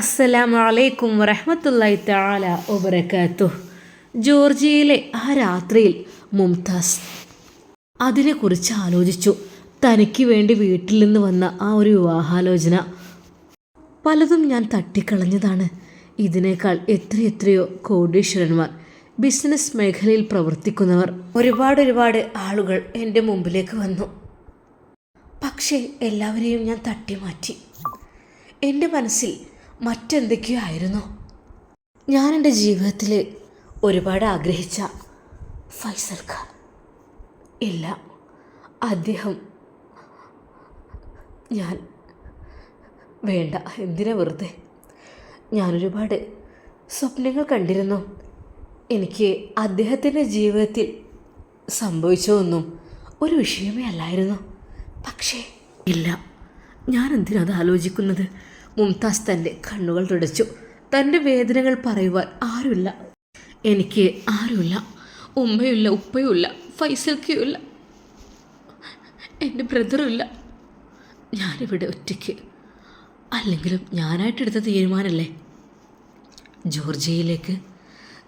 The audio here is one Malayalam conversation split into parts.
അസ്സലാമു അലൈക്കും വറഹ്മത്തുള്ളാഹി തആല ഒബറക്കാത്തു ജോർജിയയിലെ ആ രാത്രിയിൽ മുംതാസ് അതിനെക്കുറിച്ച് ആലോചിച്ചു. തനിക്ക് വേണ്ടി വീട്ടിൽ നിന്ന് വന്ന ആ ഒരു വിവാഹാലോചന പലതും ഞാൻ തട്ടിക്കളഞ്ഞതാണ്. ഇതിനേക്കാൾ എത്രയെത്രയോ കോടീശ്വരന്മാർ ബിസിനസ് മേഖലയിൽ പ്രവർത്തിക്കുന്നവർ ഒരുപാട് ഒരുപാട് ആളുകൾ എന്റെ മുമ്പിലേക്ക് വന്നു. പക്ഷേ എല്ലാവരെയും ഞാൻ തട്ടിമാറ്റി. എന്റെ മനസ്സിൽ മറ്റെന്തൊക്കെയോ ആയിരുന്നു ഞാൻ എന്റെ ജീവിതത്തിൽ ഒരുപാട് ആഗ്രഹിച്ച ഫൈസൽ ഖാൻ. ഇല്ല അദ്ദേഹം ഞാൻ വേണ്ട എന്തിനാ വെറുതെ? ഞാനൊരുപാട് സ്വപ്നങ്ങൾ കണ്ടിരുന്നു. എനിക്ക് അദ്ദേഹത്തിന്റെ ജീവിതത്തിൽ സംഭവിച്ചതൊന്നും ഒരു വിഷയമേ അല്ലായിരുന്നു. പക്ഷേ ഇല്ല ഞാൻ എന്തിനത് ആലോചിക്കുന്നത്? മുംതാസ് തന്റെ കണ്ണുകൾ തുടച്ചു. തന്റെ വേദനകൾ പറയുവാൻ ആരുമില്ല. എനിക്ക് ആരുമില്ല. ഉമ്മയുമില്ല ഉപ്പയുമില്ല ഫൈസൽക്കുമില്ല എന്റെ ബ്രദറുമില്ല. ഞാനിവിടെ ഒറ്റയ്ക്ക്. അല്ലെങ്കിലും ഞാനായിട്ടെടുത്ത തീരുമാനമല്ലേ ജോർജിയയിലേക്ക്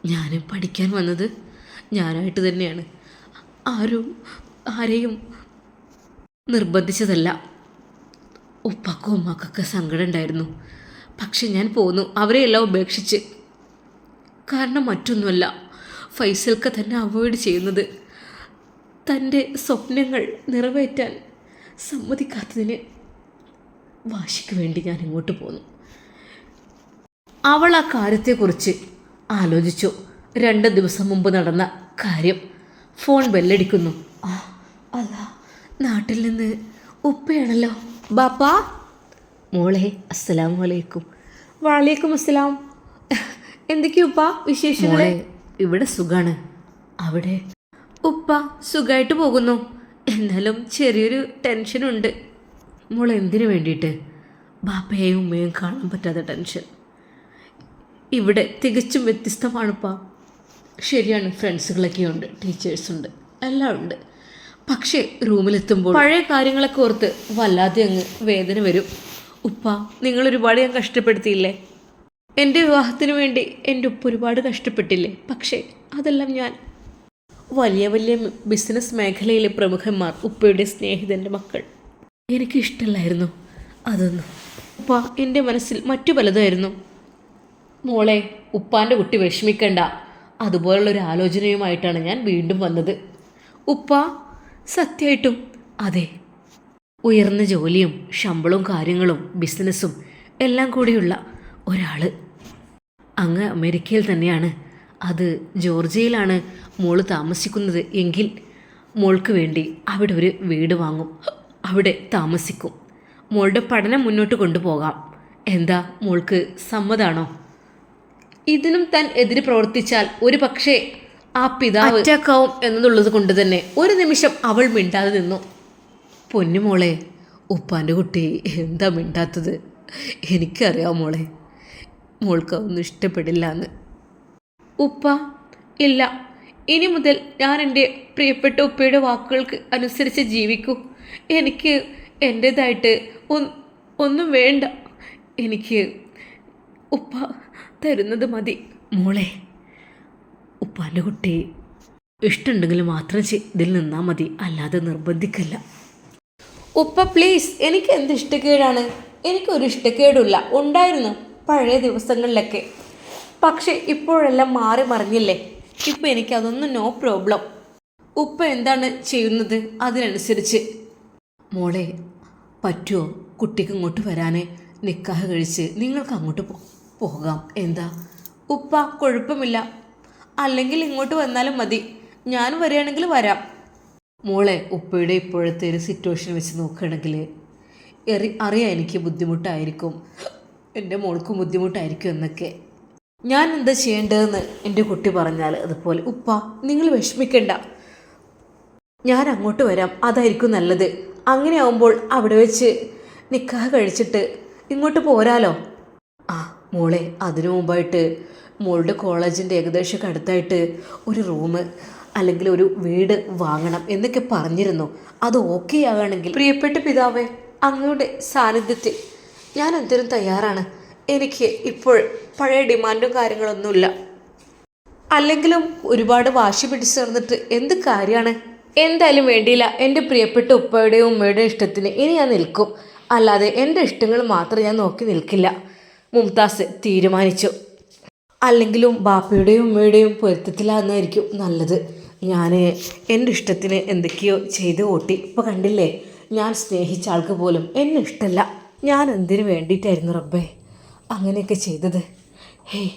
ഞാൻ പഠിക്കാൻ വന്നത് ഞാനായിട്ട് തന്നെയാണ്. ആരും ആരെയും നിർബന്ധിച്ചതല്ല. ഉപ്പാക്കും ഉമ്മാക്കൊക്കെ സങ്കടം ഉണ്ടായിരുന്നു. പക്ഷെ ഞാൻ പോന്നു. അവരെ എല്ലാം ഉപേക്ഷിച്ച്. കാരണം മറ്റൊന്നുമല്ല. ഫൈസൽക്ക തന്നെ അവോയ്ഡ് ചെയ്യുന്നത്. തന്റെ സ്വപ്നങ്ങൾ നിറവേറ്റാൻ സമ്മതിക്കാത്തതിന് വാശിക്ക് വേണ്ടി ഞാൻ ഇങ്ങോട്ട് പോന്നു. അവൾ ആ കാര്യത്തെക്കുറിച്ച് ആലോചിച്ചു. രണ്ട് ദിവസം മുമ്പ് നടന്ന കാര്യം. ഫോൺ ബെല്ലടിക്കുന്നു. ആ അല്ല നാട്ടിൽ നിന്ന് ഉപ്പയാണല്ലോ. ബാപ്പാ? മോളെ അസ്സലാം വലൈക്കും വാലേക്കും അസ്സലാം. എന്തൊക്കെയാ ഉപ്പ വിശേഷങ്ങൾ? ഇവിടെ സുഖാണ്. അവിടെ? ഉപ്പ സുഖമായിട്ട് പോകുന്നു. എന്നാലും ചെറിയൊരു ടെൻഷനുണ്ട്. മോൾ എന്തിനു വേണ്ടിയിട്ട്? ബാപ്പയെയും ഉമ്മയും കാണാൻ പറ്റാത്ത ടെൻഷൻ. ഇവിടെ തികച്ചും വ്യത്യസ്തമാണിപ്പാ. ശരിയാണ് ഫ്രണ്ട്സുകളൊക്കെയുണ്ട് ടീച്ചേഴ്സുണ്ട് എല്ലാം ഉണ്ട് പക്ഷേ റൂമിലെത്തുമ്പോൾ പഴയ കാര്യങ്ങളൊക്കെ ഓർത്ത് വല്ലാതെ അങ്ങ് വേദന വരും. ഉപ്പ നിങ്ങൾ ഒരുപാട് ഞാൻ കഷ്ടപ്പെടുത്തിയില്ലേ? എന്റെ വിവാഹത്തിന് വേണ്ടി എന്റെ ഉപ്പ ഒരുപാട് കഷ്ടപ്പെട്ടില്ലേ? പക്ഷേ അതെല്ലാം ഞാൻ വലിയ വലിയ ബിസിനസ് മേഖലയിലെ പ്രമുഖന്മാർ ഉപ്പയുടെ സ്നേഹിതന്റെ മക്കൾ. എനിക്ക് ഇഷ്ടമല്ലായിരുന്നു അതൊന്നും. ഉപ്പ എന്റെ മനസ്സിൽ മറ്റു പലതായിരുന്നു. മോളെ ഉപ്പാന്റെ കുട്ടി വിഷമിക്കണ്ട. അതുപോലുള്ളൊരു ആലോചനയുമായിട്ടാണ് ഞാൻ വീണ്ടും വന്നത്. ഉപ്പ സത്യമായിട്ടും. അതെ. ഉയർന്ന ജോലിയും ശമ്പളവും കാര്യങ്ങളും ബിസിനസ്സും എല്ലാം കൂടിയുള്ള ഒരാൾ അങ്ങ് അമേരിക്കയിൽ തന്നെയാണ്. അത് ജോർജിയയിലാണ് മോൾ താമസിക്കുന്നത് എങ്കിൽ മോൾക്ക് വേണ്ടി അവിടെ ഒരു വീട് വാങ്ങും. അവിടെ താമസിക്കും. മോളുടെ പഠനം മുന്നോട്ട് കൊണ്ടുപോകാം. എന്താ മോൾക്ക് സമ്മതാണോ? ഇതിനും താൻ എതിര് പ്രവർത്തിച്ചാൽ ഒരു പക്ഷേ ആ പിതാവ് അറ്റാക്കാവും. എന്നുള്ളത് കൊണ്ട് തന്നെ ഒരു നിമിഷം അവൾ മിണ്ടാതെ നിന്നു. പൊന്നു പൊന്നുമോളെ ഉപ്പാന്റെ കുട്ടി എന്താ മിണ്ടാത്തത്? എനിക്കറിയാം മോളെ മോൾക്ക് അതൊന്നും ഇഷ്ടപ്പെടില്ല എന്ന് ഉപ്പ ഇല്ല. ഇനി മുതൽ ഞാൻ എന്റെ പ്രിയപ്പെട്ട ഉപ്പയുടെ വാക്കുകൾക്ക് അനുസരിച്ച് ജീവിക്കൂ. എനിക്ക് എന്റേതായിട്ട് ഒന്നും വേണ്ട. എനിക്ക് ഉപ്പ തരുന്നത് മതി. മോളെ ഉപ്പാന്റെ കുട്ടി ഇഷ്ടമുണ്ടെങ്കിൽ മാത്രം ഇതിൽ നിന്നാൽ മതി. അല്ലാതെ നിർബന്ധിക്കല്ല. ഉപ്പ പ്ലീസ് എനിക്ക് എന്ത് ഇഷ്ടക്കേടാണ്? എനിക്കൊരു ഇഷ്ടക്കേടില്ല ഉണ്ടായിരുന്നു പഴയ ദിവസങ്ങളിലൊക്കെ. പക്ഷേ ഇപ്പോഴെല്ലാം മാറി മറിഞ്ഞില്ലേ? ഇപ്പം എനിക്കതൊന്നും നോ പ്രോബ്ലം ഉപ്പ എന്താണ് ചെയ്യുന്നത് അതിനനുസരിച്ച്? മോളെ പറ്റുമോ കുട്ടിക്ക് ഇങ്ങോട്ട് വരാനേ? നിക്കാഹ് കഴിച്ച് നിങ്ങൾക്ക് അങ്ങോട്ട് പോകാം. എന്താ? ഉപ്പ കുഴപ്പമില്ല. അല്ലെങ്കിൽ ഇങ്ങോട്ട് വന്നാലും മതി. ഞാൻ വരികയാണെങ്കിൽ വരാം. മോളെ ഉപ്പയുടെ ഇപ്പോഴത്തെ ഒരു സിറ്റുവേഷൻ വെച്ച് നോക്കുകയാണെങ്കിൽ എറി അറിയാം എനിക്ക് ബുദ്ധിമുട്ടായിരിക്കും. എന്റെ മോൾക്കും ബുദ്ധിമുട്ടായിരിക്കും എന്നൊക്കെ. ഞാൻ എന്താ ചെയ്യേണ്ടതെന്ന് എന്റെ കുട്ടി പറഞ്ഞാൽ അതുപോലെ ഉപ്പ നിങ്ങൾ വിഷമിക്കണ്ട. ഞാൻ അങ്ങോട്ട് വരാം. അതായിരിക്കും നല്ലത്. അങ്ങനെ ആവുമ്പോൾ അവിടെ വെച്ച് നിക്കാഹ് കഴിച്ചിട്ട് ഇങ്ങോട്ട് പോരാലോ? ആ മോളെ അതിനു മുമ്പായിട്ട് മോളുടെ കോളേജിന്റെ ഏകദേശം അടുത്തായിട്ട് ഒരു റൂം അല്ലെങ്കിൽ ഒരു വീട് വാങ്ങണം എന്നൊക്കെ പറഞ്ഞിരുന്നു. അത് ഓക്കെ ആവുകയാണെങ്കിൽ പ്രിയപ്പെട്ട പിതാവേ അങ്ങയുടെ സാന്നിധ്യത്തിൽ ഞാൻ എന്തിനും തയ്യാറാണ്. എനിക്ക് ഇപ്പോൾ പഴയ ഡിമാൻഡും കാര്യങ്ങളൊന്നുമില്ല. അല്ലെങ്കിലും ഒരുപാട് വാശി പിടിച്ച് നടന്നിട്ട് എന്ത് കാര്യമാണ്? എന്തായാലും വേണ്ടിയില്ല. എന്റെ പ്രിയപ്പെട്ട ഉപ്പയുടെയും ഉമ്മയുടെയും ഇഷ്ടത്തിന് ഇനി ഞാൻ നിൽക്കും. അല്ലാതെ എന്റെ ഇഷ്ടങ്ങൾ മാത്രം ഞാൻ നോക്കി നിൽക്കില്ല. മുംതാസ് തീരുമാനിച്ചു. അല്ലെങ്കിലും ബാപ്പയുടെയും ഉമ്മയുടെയും പൊരുത്തത്തിലാണെന്നായിരിക്കും നല്ലത്. ഞാൻ എന്റെ ഇഷ്ടത്തിന് എന്തൊക്കെയോ ചെയ്ത് ഓട്ടി. ഇപ്പോൾ കണ്ടില്ലേ? ഞാൻ സ്നേഹിച്ച ആൾക്ക് പോലും എന്നെ ഇഷ്ടമല്ല ഞാൻ എന്തിനു വേണ്ടിയിട്ടായിരുന്നു റബ്ബേ? അങ്ങനെയൊക്കെ ചെയ്തത്. ഹേയ്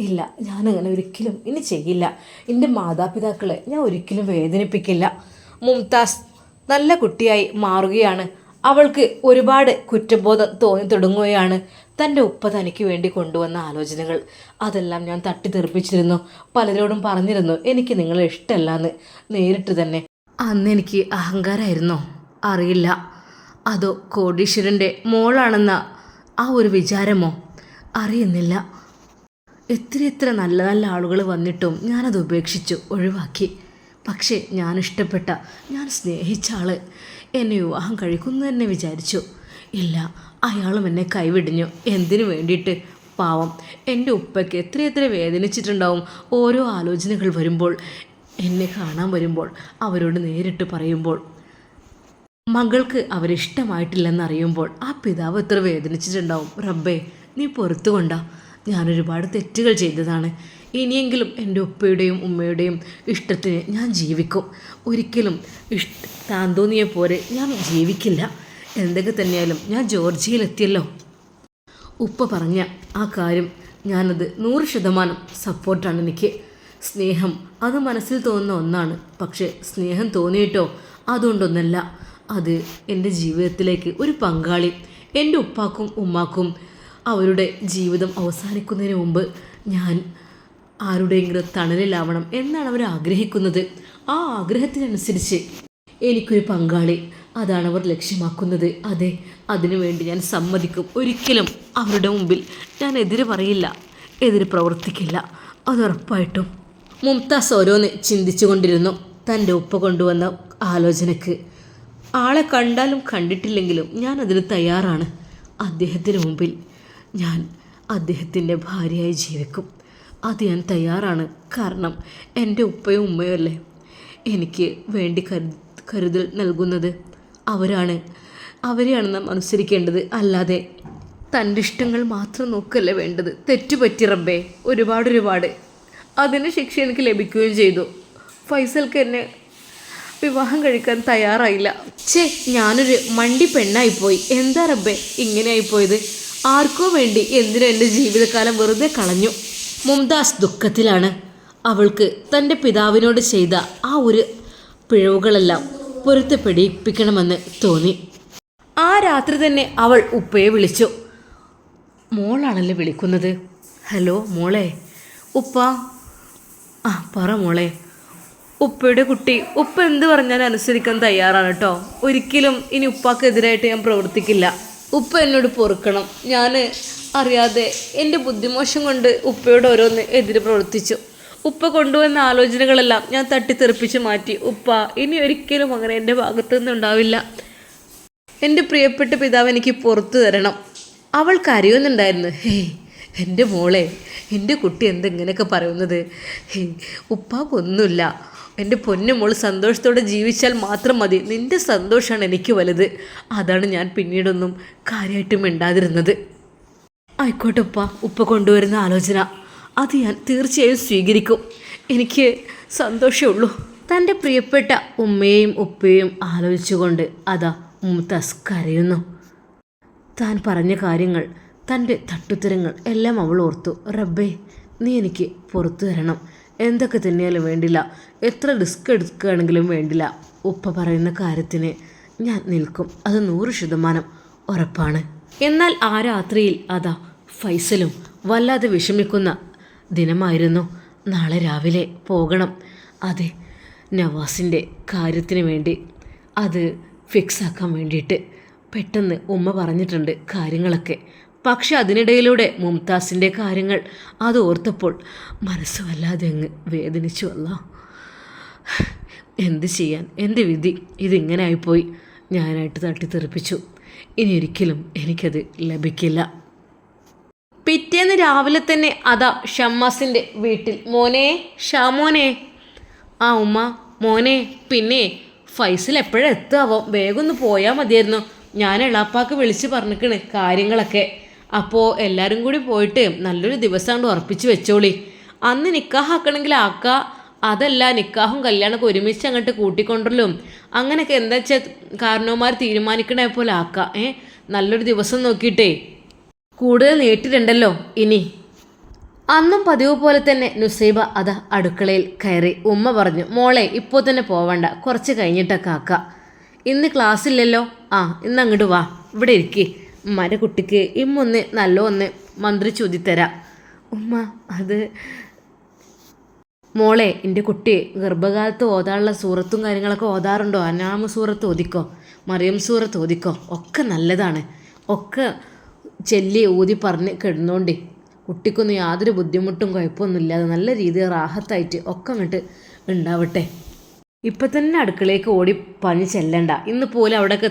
ഇല്ല ഞാനങ്ങനെ ഒരിക്കലും ഇനി ചെയ്യില്ല. എന്റെ മാതാപിതാക്കളെ ഞാൻ ഒരിക്കലും വേദനിപ്പിക്കില്ല. മുംതാസ് നല്ല കുട്ടിയായി മാറുകയാണ്. അവൾക്ക് ഒരുപാട് കുറ്റബോധം തോന്നി തുടങ്ങുകയാണ് തന്റെ ഉപ്പ തനിക്ക് വേണ്ടി കൊണ്ടുവന്ന ആലോചനകൾ. അതെല്ലാം ഞാൻ തട്ടിത്തെറിപ്പിച്ചിരുന്നു പലരോടും പറഞ്ഞിരുന്നു എനിക്ക് നിങ്ങളെ ഇഷ്ടമല്ല എന്ന് നേരിട്ട് തന്നെ. അന്ന് എനിക്ക് അഹങ്കാരമായിരുന്നോ അറിയില്ല. അതോ കോടീശ്വരന്റെ മോളാണെന്ന ആ ഒരു വിചാരമോ? അറിയുന്നില്ല. എത്ര എത്ര നല്ല നല്ല ആളുകൾ വന്നിട്ടും ഞാനത് ഉപേക്ഷിച്ചു ഒഴിവാക്കി. പക്ഷേ ഞാൻ ഇഷ്ടപ്പെട്ട ഞാൻ സ്നേഹിച്ച ആൾ. എന്നെ വിവാഹം കഴിക്കുന്നു തന്നെ വിചാരിച്ചു. ഇല്ല അയാളും എന്നെ കൈവിടിഞ്ഞു. എന്തിനു വേണ്ടിയിട്ട്? പാവം എന്റെ ഉപ്പയ്ക്ക് എത്ര എത്ര വേദനിച്ചിട്ടുണ്ടാവും ഓരോ ആലോചനകൾ വരുമ്പോൾ എന്നെ കാണാൻ വരുമ്പോൾ അവരോട് നേരിട്ട് പറയുമ്പോൾ. മകൾക്ക് അവരിഷ്ടമായിട്ടില്ലെന്നറിയുമ്പോൾ ആ പിതാവ് എത്ര വേദനിച്ചിട്ടുണ്ടാവും. റബ്ബേ നീ പുറത്തു കൊണ്ടാ ഞാൻ ഒരുപാട് തെറ്റുകൾ ചെയ്തതാണ്. ഇനിയെങ്കിലും എന്റെ ഉപ്പയുടെയും ഉമ്മയുടെയും ഇഷ്ടത്തിന് ഞാൻ ജീവിക്കും. ഒരിക്കലും ഇഷ്ട താൻ തോന്നിയ പോലെ ഞാൻ ജീവിക്കില്ല. എന്തൊക്കെ തന്നെയാലും ഞാൻ ജോർജിയയിലെത്തിയല്ലോ. ഉപ്പ പറഞ്ഞ ആ കാര്യം ഞാനത് നൂറ് ശതമാനം സപ്പോർട്ടാണ് എനിക്ക്. സ്നേഹം അത് മനസ്സിൽ തോന്നുന്ന ഒന്നാണ്. പക്ഷേ സ്നേഹം തോന്നിയിട്ടോ? അതുകൊണ്ടൊന്നല്ല. അത് എന്റെ ജീവിതത്തിലേക്ക് ഒരു പങ്കാളി എന്റെ ഉപ്പാക്കും ഉമ്മാക്കും അവരുടെ ജീവിതം അവസാനിക്കുന്നതിന് മുമ്പ് ഞാൻ ആരുടെയെങ്കിലും തണലിലാവണം എന്നാണ് അവർ ആഗ്രഹിക്കുന്നത്. ആ ആഗ്രഹത്തിനനുസരിച്ച് എനിക്കൊരു പങ്കാളി. അതാണ് അവർ ലക്ഷ്യമാക്കുന്നത്. അതെ അതിനുവേണ്ടി ഞാൻ സമ്മതിക്കും. ഒരിക്കലും അവരുടെ മുമ്പിൽ ഞാൻ എതിര് പറയില്ല എതിര് പ്രവർത്തിക്കില്ല. അതുറപ്പായിട്ടും മുംതാസ് ഓരോന്ന് ചിന്തിച്ചു കൊണ്ടിരുന്നു തന്റെ ഉപ്പ കൊണ്ടുവന്ന ആലോചനക്ക്. ആളെ കണ്ടാലും കണ്ടിട്ടില്ലെങ്കിലും ഞാൻ അതിന് തയ്യാറാണ്. അദ്ദേഹത്തിന് മുമ്പിൽ ഞാൻ അദ്ദേഹത്തിന്റെ ഭാര്യയായി ജീവിക്കും. അത് ഞാൻ തയ്യാറാണ്. കാരണം എന്റെ ഉപ്പയും ഉമ്മയും അല്ലേ? എനിക്ക് വേണ്ടി കരു കരുതൽ നൽകുന്നത് അവരാണ്. അവരെയാണ് നാം അനുസരിക്കേണ്ടത്. അല്ലാതെ തന്റെ ഇഷ്ടങ്ങൾ മാത്രം നോക്കല്ലേ വേണ്ടത്. തെറ്റുപറ്റി റബ്ബേ ഒരുപാട് ഒരുപാട്. അതിന് ശിക്ഷ എനിക്ക് ലഭിക്കുകയും ചെയ്തു. ഫൈസൽക്ക് എന്നെ വിവാഹം കഴിക്കാൻ തയ്യാറായില്ല. ഛേ ഞാനൊരു മണ്ടി പെണ്ണായിപ്പോയി. എന്താ റബ്ബേ ഇങ്ങനെയായിപ്പോയത്? ആർക്കോ വേണ്ടി എന്തിനും എന്റെ ജീവിതകാലം വെറുതെ കളഞ്ഞു? മുംതാസ് ദുഃഖത്തിലാണ്. അവൾക്ക് തന്റെ പിതാവിനോട് ചെയ്ത ആ ഒരു പിഴവുകളെല്ലാം പൊരുത്തപ്പെടിപ്പിക്കണമെന്ന് തോന്നി. ആ രാത്രി തന്നെ അവൾ ഉപ്പയെ വിളിച്ചു. മോളാണല്ലോ വിളിക്കുന്നത്? ഹലോ മോളെ. ഉപ്പ. ആ പറ മോളെ. ഉപ്പയുടെ കുട്ടി ഉപ്പ എന്ത് പറഞ്ഞാലും അനുസരിക്കാൻ തയ്യാറാണ് കേട്ടോ. ഒരിക്കലും ഇനി ഉപ്പാക്കെതിരായിട്ട് ഞാൻ പ്രവർത്തിക്കില്ല. ഉപ്പ എന്നോട് പൊറുക്കണം. ഞാൻ അറിയാതെ എന്റെ ബുദ്ധിമോശം കൊണ്ട് ഉപ്പയോട് ഓരോന്ന് എതിര് പ്രവർത്തിച്ചു. ഉപ്പ കൊണ്ടുവന്ന ആലോചനകളെല്ലാം ഞാൻ തട്ടിത്തെറിപ്പിച്ച് മാറ്റി. ഉപ്പ ഇനി ഒരിക്കലും അങ്ങനെ എന്റെ ഭാഗത്തു ഉണ്ടാവില്ല. എന്റെ പ്രിയപ്പെട്ട പിതാവ് എനിക്ക് പുറത്തു തരണം. അവൾ കരയുന്നുണ്ടായിരുന്നു. ഹേയ് എന്റെ മോളെ എന്റെ കുട്ടി എന്തെങ്ങനെയൊക്കെ പറയുന്നത്? ഉപ്പാക്കൊന്നുമില്ല എന്റെ പൊന്നു മോൾ സന്തോഷത്തോടെ ജീവിച്ചാൽ മാത്രം മതി. നിന്റെ സന്തോഷമാണ് എനിക്ക് വലുത്. അതാണ് ഞാൻ പിന്നീടൊന്നും കാര്യമായിട്ടും മിണ്ടാതിരുന്നത്. ആയിക്കോട്ടെ ഉപ്പ ഉപ്പ കൊണ്ടുവരുന്ന ആലോചന. അത് ഞാൻ തീർച്ചയായും സ്വീകരിക്കും. എനിക്ക് സന്തോഷമുള്ളൂ തന്റെ പ്രിയപ്പെട്ട ഉമ്മയെയും ഉപ്പയെയും ആലോചിച്ചുകൊണ്ട് അതാ മുംതാസ് കരയുന്നു. താൻ പറഞ്ഞ കാര്യങ്ങൾ തന്റെ തട്ടുത്തരങ്ങൾ എല്ലാം അവൾ ഓർത്തു. റബ്ബേ നീ എനിക്ക് പുറത്തു തരണം. എന്തൊക്കെ തന്നെയാലും വേണ്ടില്ല. എത്ര റിസ്ക് എടുക്കുകയാണെങ്കിലും വേണ്ടില്ല. ഉപ്പ പറയുന്ന കാര്യത്തിന് ഞാൻ നിൽക്കും. അത് നൂറ് ശതമാനം ഉറപ്പാണ്. എന്നാൽ ആ രാത്രിയിൽ അതാ ഫൈസലും വല്ലാതെ വിഷമിക്കുന്ന ദിനമായിരുന്നു. നാളെ രാവിലെ പോകണം. അതെ നവാസിന്റെ കാര്യത്തിന് വേണ്ടി. അത് ഫിക്സാക്കാൻ വേണ്ടിയിട്ട്. പെട്ടെന്ന് ഉമ്മ പറഞ്ഞിട്ടുണ്ട് കാര്യങ്ങളൊക്കെ. പക്ഷെ അതിനിടയിലൂടെ മുംതാസിന്റെ കാര്യങ്ങൾ അത് ഓർത്തപ്പോൾ മനസ്സ് വല്ലാതെ അങ്ങ് വേദനിച്ചു അല്ല. എന്ത് ചെയ്യാൻ എന്ത് വിധി? ഇതിങ്ങനെ ആയിപ്പോയി. ഞാനായിട്ട് തട്ടിത്തെറിപ്പിച്ചു. ഇനി ഒരിക്കലും എനിക്കത് ലഭിക്കില്ല. പിറ്റേന്ന് രാവിലെ തന്നെ അതാ ഷമ്മാസിന്റെ വീട്ടിൽ. മോനെ ഷാമോനെ. ആ ഉമ്മ മോനെ പിന്നെ ഫൈസൽ എപ്പോഴെത്താവോ? വേഗം ഒന്ന് പോയാൽ മതിയായിരുന്നു. ഞാൻ എളാപ്പാക്ക് വിളിച്ച് പറഞ്ഞിക്കണ് കാര്യങ്ങളൊക്കെ. അപ്പോൾ എല്ലാവരും കൂടി പോയിട്ട് നല്ലൊരു ദിവസം കൊണ്ട് ഉറപ്പിച്ച് വെച്ചോളി. അന്ന് നിക്കാഹ് ആക്കണമെങ്കിൽ ആക്ക അതല്ല നിക്കാഹും കല്യാണമൊക്കെ ഒരുമിച്ച് അങ്ങോട്ട് കൂട്ടിക്കൊണ്ടല്ലോ അങ്ങനെയൊക്കെ എന്താ വെച്ചാൽ കാരണവന്മാർ തീരുമാനിക്കണേ പോലെ ആക്കാം ഏ? നല്ലൊരു ദിവസം നോക്കിയിട്ടേ. കൂടുതൽ നീട്ടിട്ടുണ്ടല്ലോ ഇനി. അന്നും പതിവ് പോലെ തന്നെ നുസൈബ അതാ അടുക്കളയിൽ കയറി. ഉമ്മ പറഞ്ഞു മോളെ ഇപ്പോൾ തന്നെ പോവണ്ട. കുറച്ച് കഴിഞ്ഞിട്ടൊക്കെ ആക്കാം. ഇന്ന് ക്ലാസ് ഇല്ലല്ലോ ആ ഇന്ന് അങ്ങോട്ട് വാ. ഇവിടെ ഇരിക്കി. ഉമ്മാന്റെ കുട്ടിക്ക് ഇമ്മൊന്ന് നല്ല ഒന്ന് മന്ത്രി ചോദിത്തരാം ഉമ്മ അത് മോളെ എന്റെ കുട്ടി ഗർഭകാലത്ത് ഓതാനുള്ള സൂറത്തും കാര്യങ്ങളൊക്കെ ഓതാറുണ്ടോ? അനാമ സൂറത്ത് ഓതിക്കോ? മറിയം സൂറത്ത് ഓതിക്കോ? ഒക്കെ നല്ലതാണ്. ഒക്കെ ചെല്ലി ഊതി പറഞ്ഞ് കിടന്നോണ്ടേ. കുട്ടിക്കൊന്നും യാതൊരു ബുദ്ധിമുട്ടും കുഴപ്പമൊന്നുമില്ലാതെ നല്ല രീതിയിൽ റാഹത്തായിട്ട് ഒക്കെ അങ്ങോട്ട് ഉണ്ടാവട്ടെ ഇപ്പം തന്നെ അടുക്കളയിലേക്ക് ഓടി പണി ചെല്ലണ്ട. ഇന്ന് പോലും അവിടെയൊക്കെ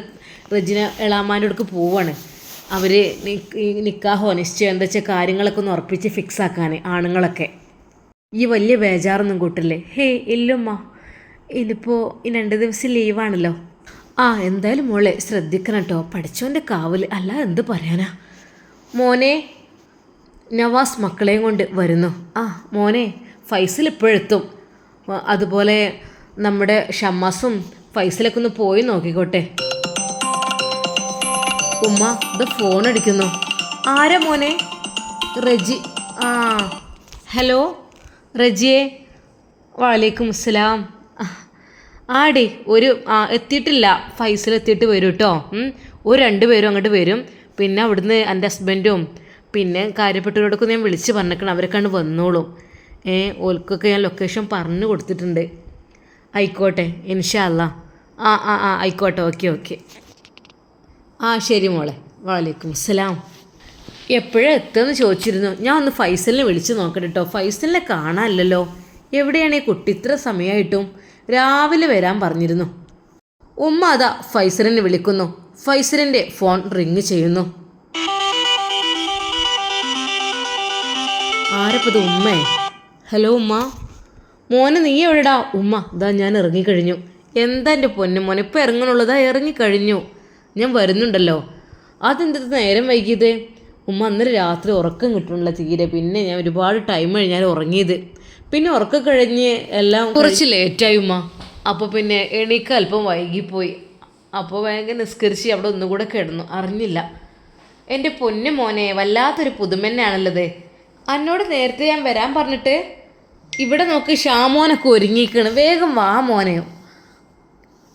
റെജിന എളാമാന്റെ അടുക്ക് പോവാണ്. അവർ നിക്കാഹോ നിശ്ചയം എന്താ വെച്ചാൽ കാര്യങ്ങളൊക്കെ ഒന്ന് ഉറപ്പിച്ച് ഫിക്സ് ആക്കാൻ ആണുങ്ങളൊക്കെ. ഈ വലിയ ബേജാറൊന്നും കൂട്ടില്ലേ? ഹേ ഇല്ലമ്മ ഇതിപ്പോൾ ഈ രണ്ട് ദിവസം ലീവാണല്ലോ ആ എന്തായാലും മോളെ ശ്രദ്ധിക്കണം കേട്ടോ പഠിച്ചോന്റെ കാവൽ അല്ല എന്ത് പറയാനാ? മോനെ നവാസ് മക്കളെയും കൊണ്ട് വരുന്നു. ആ മോനെ ഫൈസൽ ഇപ്പോഴെത്തും അതുപോലെ നമ്മുടെ ഷമ്മാസും ഫൈസലൊക്കെ ഒന്ന് പോയി നോക്കിക്കോട്ടെ. ഉമ്മ ഇത് ഫോൺ അടിക്കുന്നു. ആരാ മോനെ? റജി. ആ. ഹലോ? റജിയെ. വാലേക്കും അസ്സലാം. ആടി ഒരു ആ എത്തിയിട്ടില്ല. ഫൈസൽ എത്തിയിട്ട് വരും കേട്ടോ ഒരു രണ്ട് പേരും അങ്ങോട്ട് വരും. പിന്നെ അവിടുന്ന് എന്റെ ഹസ്ബൻഡും പിന്നെ കാര്യപ്പെട്ടവരോടൊക്കെ ഞാൻ വിളിച്ച് പറഞ്ഞേക്കണം. അവരൊക്കെയാണ് വന്നോളും. ഏ ഓൽക്കൊക്കെ ഞാൻ ലൊക്കേഷൻ പറഞ്ഞു കൊടുത്തിട്ടുണ്ട്. ആയിക്കോട്ടെ ഇൻഷാല്ല ആ ആ ആ ആയിക്കോട്ടെ. Okay okay. ആ ശരി മോളെ. വാലേക്കും അസ്സലാം. എപ്പോഴാണ് എത്തുമെന്ന് ചോദിച്ചിരുന്നു. ഞാൻ ഒന്ന് ഫൈസലിനെ വിളിച്ച് നോക്കട്ടെ കേട്ടോ ഫൈസലിനെ കാണാനില്ലല്ലോ. എവിടെയാണ് ഈ കുട്ടി? ഇത്ര സമയമായിട്ടും രാവിലെ വരാൻ പറഞ്ഞിരുന്നു. ഉമ്മ അതാ ഫൈസലിനെ വിളിക്കുന്നു. ഫൈസലിന്റെ ഫോൺ റിങ് ചെയ്യുന്നു. ആരപ്പത് ഉമ്മേ? ഹലോ ഉമ്മ. മോനെ നീ എവിടെടാ? ഉമ്മ ഇതാ ഞാൻ ഇറങ്ങിക്കഴിഞ്ഞു. എന്താ എന്റെ പൊന്നു? മോനെ ഇപ്പം ഇറങ്ങണുള്ളതാ ഇറങ്ങിക്കഴിഞ്ഞു. ഞാൻ വരുന്നുണ്ടല്ലോ. അതെന്ത് നേരം വൈകിയത്? ഉമ്മ അന്നേരം രാത്രി ഉറക്കം കിട്ടണില്ല തീരെ. പിന്നെ ഞാൻ ഒരുപാട് ടൈം കഴിഞ്ഞാൽ ഉറങ്ങിയത്. പിന്നെ ഉറക്കം കഴിഞ്ഞ് എല്ലാം കുറച്ച് ലേറ്റായി ഉമ്മ. അപ്പോൾ പിന്നെ എണീക്ക അല്പം വൈകിപ്പോയി. അപ്പോൾ ഭയങ്കര നിസ്കരിച്ച് അവിടെ ഒന്നുകൂടെ കിടന്നു. അറിഞ്ഞില്ല. എന്റെ പൊന്നു മോനെ വല്ലാത്തൊരു പുതുമന്നെയാണല്ലത് അന്നോട് നേരത്തെ ഞാൻ വരാൻ പറഞ്ഞിട്ട് ഇവിടെ നോക്ക് ഷാമോനൊക്കെ ഒരുങ്ങിക്കണം വേഗം വാ മോനെ.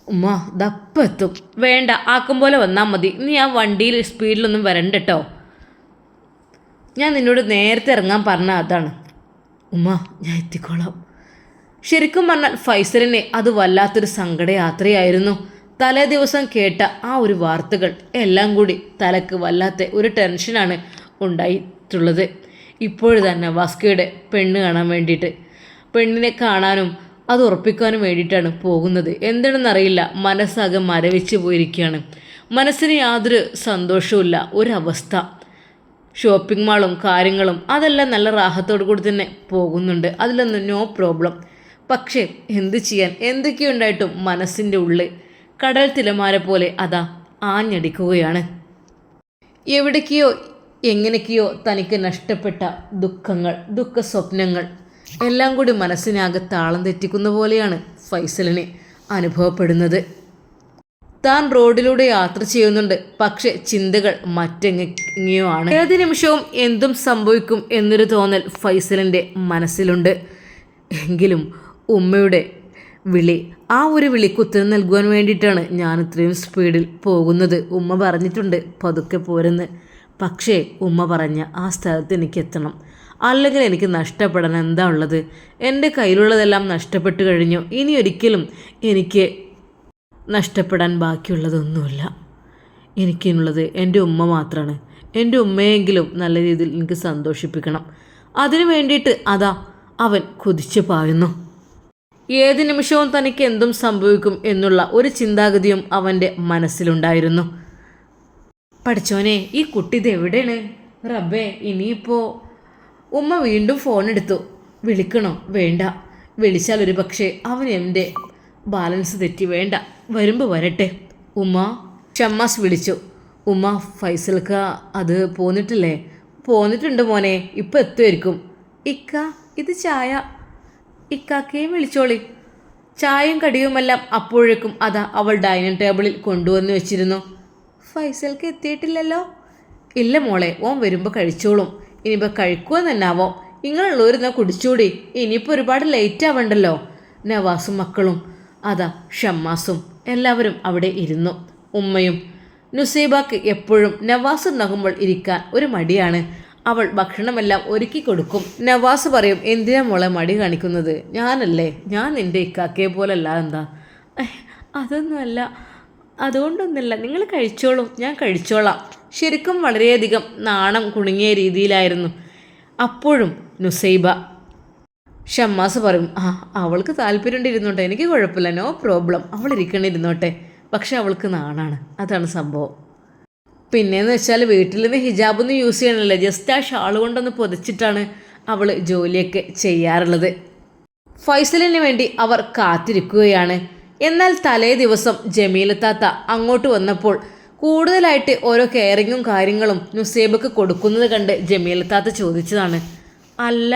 ഉമ്മ ദപ്പം എത്തും. വേണ്ട ആക്കും പോലെ വന്നാൽ മതി. നീ ആ വണ്ടിയിൽ സ്പീഡിലൊന്നും വരണ്ട കേട്ടോ ഞാൻ നിന്നോട് നേരത്തെ ഇറങ്ങാൻ പറഞ്ഞ അതാണ്. ഉമ്മ ഞാൻ എത്തിക്കോളാം. ശരിക്കും പറഞ്ഞാൽ ഫൈസലിനെ അത് വല്ലാത്തൊരു സങ്കടയാത്രയായിരുന്നു. തലേ ദിവസം കേട്ട ആ ഒരു വാർത്തകൾ എല്ലാം കൂടി തലക്ക് വല്ലാത്ത ഒരു ടെൻഷനാണ് ഉണ്ടായിട്ടുള്ളത്. ഇപ്പോഴും വാസ്കയുടെ പെണ്ണ് കാണാൻ വേണ്ടിയിട്ട്. പെണ്ണിനെ കാണാനും അത് ഉറപ്പിക്കാനും വേണ്ടിയിട്ടാണ് പോകുന്നത്. എന്താണെന്നറിയില്ല. മനസ്സാകെ മരവിച്ച് പോയിരിക്കുകയാണ്. മനസ്സിന് യാതൊരു സന്തോഷവുമില്ല. ഒരവസ്ഥ. ഷോപ്പിംഗ് മാളും കാര്യങ്ങളും അതെല്ലാം നല്ല റാഹത്തോടു കൂടി തന്നെ പോകുന്നുണ്ട്. അതിലൊന്നും നോ പ്രോബ്ലം. പക്ഷേ എന്ത് ചെയ്യാൻ? എന്തൊക്കെയുണ്ടായിട്ടും മനസ്സിന്റെ ഉള്ളിൽ കടൽ തിലമാര പോലെ അതാ ആഞ്ഞടിക്കുകയാണ്. എവിടേക്കെയോ എങ്ങനെയൊക്കെയോ തനിക്ക് നഷ്ടപ്പെട്ട ദുഃഖങ്ങൾ ദുഃഖ സ്വപ്നങ്ങൾ എല്ലാം കൂടി മനസ്സിനാകെ താളം തെറ്റിക്കുന്ന പോലെയാണ് ഫൈസലിന് അനുഭവപ്പെടുന്നത്. താൻ റോഡിലൂടെ യാത്ര ചെയ്യുന്നുണ്ട്. പക്ഷെ ചിന്തകൾ മറ്റെങ്ങനെയോ ആണ്. ഏത് നിമിഷവും എന്തും സംഭവിക്കും എന്നൊരു തോന്നൽ ഫൈസലിന്റെ മനസ്സിലുണ്ട്. എങ്കിലും ഉമ്മയുടെ വിളി ആ ഒരു വിളിക്ക് ഉത്തരം നൽകുവാൻ വേണ്ടിയിട്ടാണ് ഞാൻ ഇത്രയും സ്പീഡിൽ പോകുന്നത്. ഉമ്മ പറഞ്ഞിട്ടുണ്ട് പതുക്കെ പോരെന്ന്. പക്ഷേ ഉമ്മ പറഞ്ഞ ആ സ്ഥലത്ത് എനിക്ക് എത്തണം അല്ലെങ്കിൽ എനിക്ക് നഷ്ടപ്പെടാൻ എന്താ ഉള്ളത്? എന്റെ കയ്യിലുള്ളതെല്ലാം നഷ്ടപ്പെട്ടു കഴിഞ്ഞു. ഇനി ഒരിക്കലും എനിക്ക് നഷ്ടപ്പെടാൻ ബാക്കിയുള്ളതൊന്നുമില്ല. എനിക്കിനുള്ളത് എന്റെ ഉമ്മ മാത്രമാണ് എന്റെ ഉമ്മയെങ്കിലും നല്ല രീതിയിൽ എനിക്ക് സന്തോഷിപ്പിക്കണം. അതിനു വേണ്ടിയിട്ട് അതാ അവൻ കുതിച്ചു പായുന്നു. ഏത് നിമിഷവും തനിക്ക് എന്തും സംഭവിക്കും എന്നുള്ള ഒരു ചിന്താഗതിയും അവന്റെ മനസ്സിലുണ്ടായിരുന്നു. പഠിച്ചോനെ ഈ കുട്ടി ഇത് എവിടെയാണ്? റബ്ബേ ഇനിയിപ്പോ ഉമ്മ വീണ്ടും ഫോൺ എടുത്തു. വിളിക്കണോ? വേണ്ട. വിളിച്ചാൽ ഒരു പക്ഷേ അവൻ എന്റെ ബാലൻസ് തെറ്റി വേണ്ട. വരുമ്പോൾ വരട്ടെ. ഉമ്മ ഷമ്മാസ് വിളിച്ചു. ഉമ്മ ഫൈസൽക്ക അത് പോന്നിട്ടില്ലേ? പോന്നിട്ടുണ്ട് മോനെ ഇപ്പം എത്തുമായിരിക്കും ഇക്ക ഇത് ചായ. ഇക്കാക്കയും വിളിച്ചോളി. ചായയും കടിയുമെല്ലാം അപ്പോഴേക്കും അതാ അവൾ ഡൈനിങ് ടേബിളിൽ കൊണ്ടുവന്ന് വെച്ചിരുന്നു. ഫൈസൽക്ക് എത്തിയിട്ടില്ലല്ലോ? ഇല്ല മോളെ ഓം വരുമ്പോൾ കഴിച്ചോളും. ഇനിയിപ്പോൾ കഴിക്കുക തന്നാവോ നിങ്ങളുള്ളവരുന്നാ കുടിച്ചൂടി. ഇനിയിപ്പോൾ ഒരുപാട് ലേറ്റ് ആവണ്ടല്ലോ. നവാസും മക്കളും അതാ ഷമ്മാസും എല്ലാവരും അവിടെ ഇരുന്നു. ഉമ്മയും നുസൈബാക്ക് എപ്പോഴും നവാസ് ഉണ്ടാകുമ്പോൾ ഇരിക്കാൻ ഒരു മടിയാണ്. അവൾ ഭക്ഷണമെല്ലാം ഒരുക്കി കൊടുക്കും. നവാസ് പറയും എന്തിനാ മോളെ മടി കാണിക്കുന്നത്? ഞാനല്ലേ ഞാൻ നിന്റെ ഇക്കാക്കയെ പോലല്ല എന്താ "ഏഹ്, അതൊന്നുമല്ല. അതുകൊണ്ടൊന്നുമില്ല. നിങ്ങൾ കഴിച്ചോളൂ. ഞാൻ കഴിച്ചോളാം. ശരിക്കും വളരെയധികം നാണം കുണുങ്ങിയ രീതിയിലായിരുന്നു. അപ്പോഴും നുസൈബ ഷമ്മാസ് പറയും ആ അവൾക്ക് താല്പര്യം ഇരുന്നോട്ടെ എനിക്ക് കുഴപ്പമില്ല. No problem. അവൾ ഇരിക്കണിരുന്നോട്ടെ. പക്ഷെ അവൾക്ക് നാണാണ്. അതാണ് സംഭവം. പിന്നെയെന്ന് വെച്ചാൽ വീട്ടിൽ നിന്ന് ഹിജാബൊന്നും യൂസ് ചെയ്യണമല്ലോ ജസ്റ്റ് ആ ഷാൾ കൊണ്ടൊന്ന് പൊതിച്ചിട്ടാണ് അവൾ ജോലിയൊക്കെ ചെയ്യാറുള്ളത്. ഫൈസലിന് വേണ്ടി അവർ കാത്തിരിക്കുകയാണ്. എന്നാൽ തലേ ദിവസം ജമീലത്താത്ത അങ്ങോട്ട് വന്നപ്പോൾ കൂടുതലായിട്ട് ഓരോ കെയറിങ്ങും കാര്യങ്ങളും നുസേബക്ക് കൊടുക്കുന്നത് കണ്ട് ജമീലത്താത്ത ചോദിച്ചതാണ്. അല്ല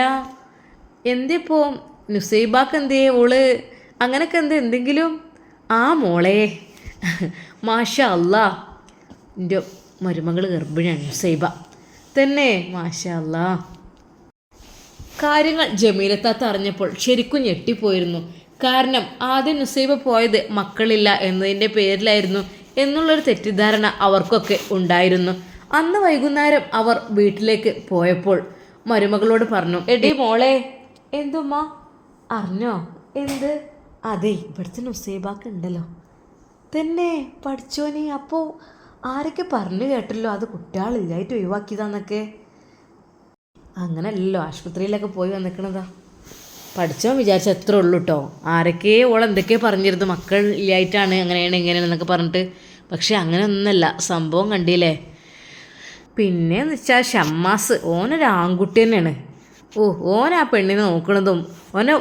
എന്തിപ്പോ? നുസൈബാക്ക് എന്തേ ഓൾ? അങ്ങനൊക്കെ എന്ത് എന്തെങ്കിലും? ആ മോളെ മാഷ അല്ല. എന്റെ മരുമകൾ ഗർഭിണിയാണ് നുസൈബ. തന്നെ മാഷ അല്ല. കാര്യങ്ങൾ ജമീലത്താത്ത അറിഞ്ഞപ്പോൾ ശരിക്കും ഞെട്ടിപ്പോയിരുന്നു. കാരണം ആദ്യം നുസൈബ പോയത് മക്കളില്ല എന്നതിന്റെ പേരിലായിരുന്നു എന്നുള്ളൊരു തെറ്റിദ്ധാരണ അവർക്കൊക്കെ ഉണ്ടായിരുന്നു. അന്ന് വൈകുന്നേരം അവർ വീട്ടിലേക്ക് പോയപ്പോൾ മരുമകളോട് പറഞ്ഞു എടി മോളെ എന്തുമ്മ? അറിഞ്ഞോ? എന്ത്? അതെ ഇവിടുത്തെ നുസൈബാക്ക് ഉണ്ടല്ലോ. തന്നെ പഠിച്ചോനെ അപ്പോൾ ആരൊക്കെ പറഞ്ഞു കേട്ടല്ലോ? അത് കുട്ടികളില്ലായിട്ട് ഒഴിവാക്കിയതാന്നൊക്കെ. അങ്ങനല്ലല്ലോ ആശുപത്രിയിലൊക്കെ പോയി വന്നിക്കണതാ. പഠിച്ചോ വിചാരിച്ച എത്ര ഉള്ളൂ കേട്ടോ ആരൊക്കെ ഓൾ എന്തൊക്കെയോ പറഞ്ഞിരുന്നു മക്കൾ ഇല്ലായിട്ടാണ് അങ്ങനെയാണ് ഇങ്ങനെയാണെന്നൊക്കെ പറഞ്ഞിട്ട്. പക്ഷെ അങ്ങനെ ഒന്നല്ല സംഭവം കണ്ടില്ലേ? പിന്നെന്ന് വെച്ചാൽ ഷമ്മാസ് ഓനൊരു ആൺകുട്ടി തന്നെയാണ്. ഓ ഓൻ ആ പെണ്ണിനെ നോക്കണതും. ഓനെ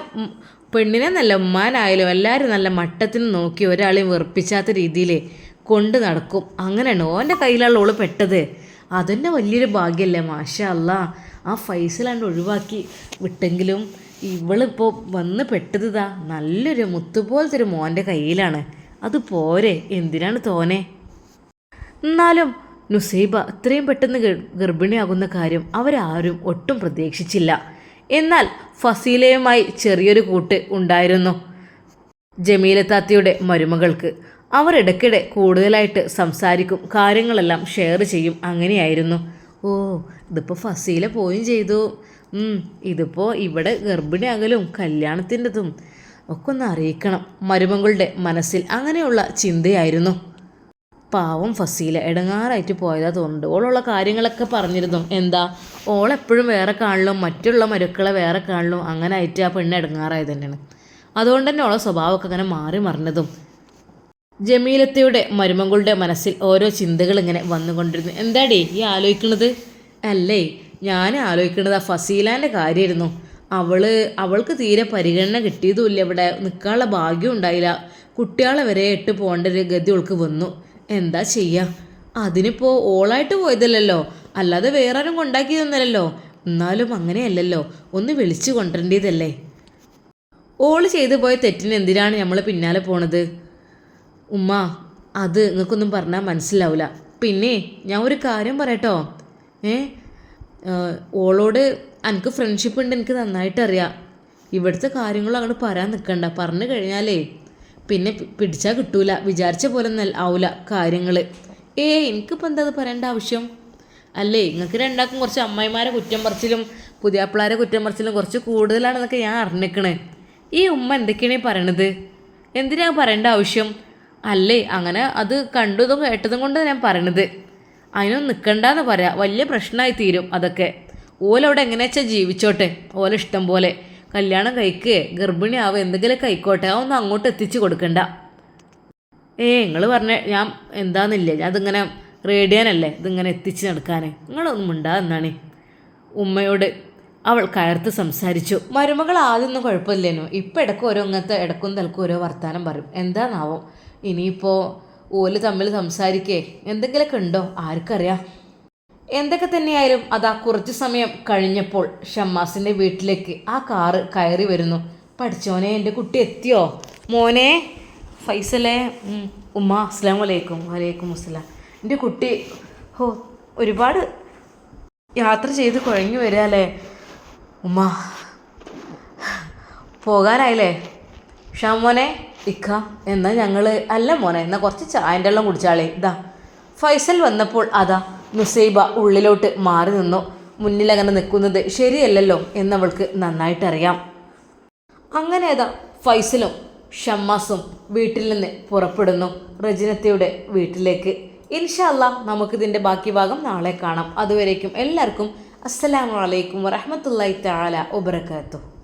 പെണ്ണിനെ നല്ല ഉമ്മാനായാലും എല്ലാവരും നല്ല മട്ടത്തിന് നോക്കി ഒരാളെയും വെറുപ്പിച്ചാത്ത രീതിയിൽ കൊണ്ട് നടക്കും. അങ്ങനെയാണ് ഓന്റെ കയ്യിലുള്ള ഓൾ പെട്ടത്. അതെന്നെ വലിയൊരു ഭാഗ്യമല്ലേ മാഷ അല്ല ആ ഫൈസലാണ്ട് ഒഴിവാക്കി വിട്ടെങ്കിലും ഇവളിപ്പോൾ വന്ന് പെട്ടതുതാ. നല്ലൊരു മുത്തുപോലത്തെ ഒരു മോന്റെ കയ്യിലാണ്. അത് പോരെ എന്തിനാണ് തോനെ? എന്നാലും നുസൈബ ഇത്രയും പെട്ടെന്ന് ഗർ- ഗർഭിണിയാകുന്ന കാര്യം അവരാരും ഒട്ടും പ്രതീക്ഷിച്ചില്ല. എന്നാൽ ഫസീലയുമായി ചെറിയൊരു കൂട്ട് ഉണ്ടായിരുന്നു. ജമീലത്താത്തയുടെ മരുമകൾക്ക്. അവർ ഇടയ്ക്കിടെ കൂടുതലായിട്ട് സംസാരിക്കും കാര്യങ്ങളെല്ലാം ഷെയർ ചെയ്യും അങ്ങനെയായിരുന്നു. ഓ ഇതിപ്പോൾ ഫസീല പോയും ചെയ്തു. ഇതിപ്പോൾ ഇവിടെ ഗർഭിണിയാകലും കല്യാണത്തിന്റെതും ഒക്കെ ഒന്ന് അറിയിക്കണം. മരുമകളുടെ മനസ്സിൽ അങ്ങനെയുള്ള ചിന്തയായിരുന്നു. പാവം ഫസീല ഇടങ്ങാറായിട്ട് പോയതാ തോന്നുന്നുണ്ട്. ഓളുള്ള കാര്യങ്ങളൊക്കെ പറഞ്ഞിരുന്നു. എന്താ? ഓളെപ്പോഴും വേറെ കാണലും മറ്റുള്ള മരുക്കളെ വേറെ കാണലും അങ്ങനെ ആയിട്ട് ആ പെണ്ണ് ഇടങ്ങാറായത് തന്നെയാണ്. അതുകൊണ്ട് തന്നെ ഓളെ സ്വഭാവമൊക്കെ അങ്ങനെ മാറി മറിഞ്ഞതും. ജമീലത്തയുടെ മരുമകളുടെ മനസ്സിൽ ഓരോ ചിന്തകൾ ഇങ്ങനെ വന്നുകൊണ്ടിരുന്നു. എന്താടേ ഈ ആലോചിക്കണത്? അല്ലേ? ഞാൻ ആലോചിക്കേണ്ടത് ആ ഫസീലാന്റെ കാര്യമായിരുന്നു അവൾ അവൾക്ക് തീരെ പരിഗണന കിട്ടിയതുമില്ല ഇവിടെ. നിൽക്കാനുള്ള ഭാഗ്യം ഉണ്ടായില്ല. കുട്ടികളെ വരെ ഇട്ട് പോകേണ്ട ഒരു ഗതി അവൾക്ക് വന്നു. എന്താ ചെയ്യുക അതിനിപ്പോൾ ഓളായിട്ട് പോയതല്ലല്ലോ. അല്ലാതെ വേറെ ആരും കൊണ്ടാക്കിയതൊന്നല്ലല്ലോ എന്നാലും അങ്ങനെയല്ലല്ലോ. ഒന്ന് വിളിച്ചു കൊണ്ടുവരേണ്ടതല്ലേ? ഓൾ ചെയ്തു പോയ തെറ്റിന് എന്തിനാണ് നമ്മൾ പിന്നാലെ പോണത്? ഉമ്മ അത് നിങ്ങൾക്കൊന്നും പറഞ്ഞാൽ മനസ്സിലാവില്ല പിന്നെ ഞാൻ ഒരു കാര്യം പറയട്ടോ. ഏ? ഓളോട് എനിക്ക് ഫ്രണ്ട്ഷിപ്പ് ഉണ്ട് എനിക്ക് നന്നായിട്ട് അറിയാം. ഇവിടുത്തെ കാര്യങ്ങളും അങ്ങോട്ട് പറയാൻ നിൽക്കണ്ട പറഞ്ഞു കഴിഞ്ഞാലേ പിന്നെ പിടിച്ചാൽ കിട്ടൂല. വിചാരിച്ച പോലെ ഒന്നും ആവില്ല കാര്യങ്ങൾ ഏ എനിക്കിപ്പോൾ എന്താ അത് പറയേണ്ട ആവശ്യം? അല്ലേ നിങ്ങൾക്ക് രണ്ടാൾക്കും കുറച്ച് അമ്മായിമാരെ കുറ്റം പറിച്ചിലും പുതിയാപ്പിളാരെ കുറ്റം പറിച്ചിലും കുറച്ച് കൂടുതലാണെന്നൊക്കെ ഞാൻ അറിഞ്ഞേക്കണേ. ഈ ഉമ്മ എന്തൊക്കെയാണ് പറയണത്? എന്തിനാ പറയേണ്ട ആവശ്യം? അല്ലേ അങ്ങനെ അത് കണ്ടതും കേട്ടതും കൊണ്ട് ഞാൻ പറയണത്. അതിനൊന്നും നിൽക്കണ്ടെന്ന് പറയാം. വലിയ പ്രശ്നമായി തീരും അതൊക്കെ. ഓലവിടെ എങ്ങനെയാച്ചാൽ ജീവിച്ചോട്ടെ? ഓല ഇഷ്ടം പോലെ. കല്യാണം കഴിക്കുകയെ ഗർഭിണിയാവുക എന്തെങ്കിലുമൊക്കെ ആയിക്കോട്ടെ. അതൊന്നും അങ്ങോട്ട് എത്തിച്ചു കൊടുക്കണ്ട. ഏ നിങ്ങൾ പറഞ്ഞ ഞാൻ എന്താന്നില്ലേ? ഞാൻ അതിങ്ങനെ റേഡിയാനല്ലേ? ഇതിങ്ങനെ എത്തിച്ച് നടക്കാനേ. നിങ്ങളൊന്നും ഉണ്ടാകുന്നാണ് ഉമ്മയോട് അവൾ കയർത്ത് സംസാരിച്ചു. മരുമകൾ ആദ്യമൊന്നും കുഴപ്പമില്ലേനു. ഇപ്പം ഇടയ്ക്ക് ഓരോ അങ്ങനത്തെ ഇടക്കും തലക്കും ഓരോ വർത്തമാനം പറയും. എന്താണാവും ഇനിയിപ്പോൾ ഓൽ തമ്മിൽ സംസാരിക്കേ. എന്തെങ്കിലുമൊക്കെ ഉണ്ടോ? ആർക്കറിയാം. എന്തൊക്കെ തന്നെയായാലും അതാ കുറച്ച് സമയം കഴിഞ്ഞപ്പോൾ ഷമ്മാസിന്റെ വീട്ടിലേക്ക് ആ കാറ് കയറി വരുന്നു. പഠിച്ചോനെ എന്റെ കുട്ടി എത്തിയോ? മോനെ ഫൈസലേ ഉമ്മ അസ്സാം വലൈക്കും വലൈക്കും അസ്സലാം. എന്റെ കുട്ടി ഹോ ഒരുപാട് യാത്ര ചെയ്ത് കുഴഞ്ഞു വരിക അല്ലേ? ഉമ്മ പോകാനായില്ലേ? ഷാം മോനെ ഇക്ക എന്നാൽ ഞങ്ങൾ അല്ല മോനെ എന്നാൽ കുറച്ച് ചായന്റെ വെള്ളം കുടിച്ചാളേ. ഇതാ ഫൈസൽ വന്നപ്പോൾ അതാ നുസൈബ ഉള്ളിലോട്ട് മാറി നിന്നു. മുന്നിലങ്ങനെ നിൽക്കുന്നത് ശരിയല്ലല്ലോ എന്നവൾക്ക് നന്നായിട്ടറിയാം. അങ്ങനെ അതാ ഫൈസലും ഷമ്മാസും വീട്ടിൽ നിന്ന് പുറപ്പെടുന്നു റജിനത്തയുടെ വീട്ടിലേക്ക്. ഇൻഷല്ല നമുക്കിതിന്റെ ബാക്കി ഭാഗം നാളെ കാണാം. അതുവരേക്കും എല്ലാവർക്കും അസ്സലാമു അലൈക്കും വറഹമത്തല്ലായി താല വബറകാതുഹു.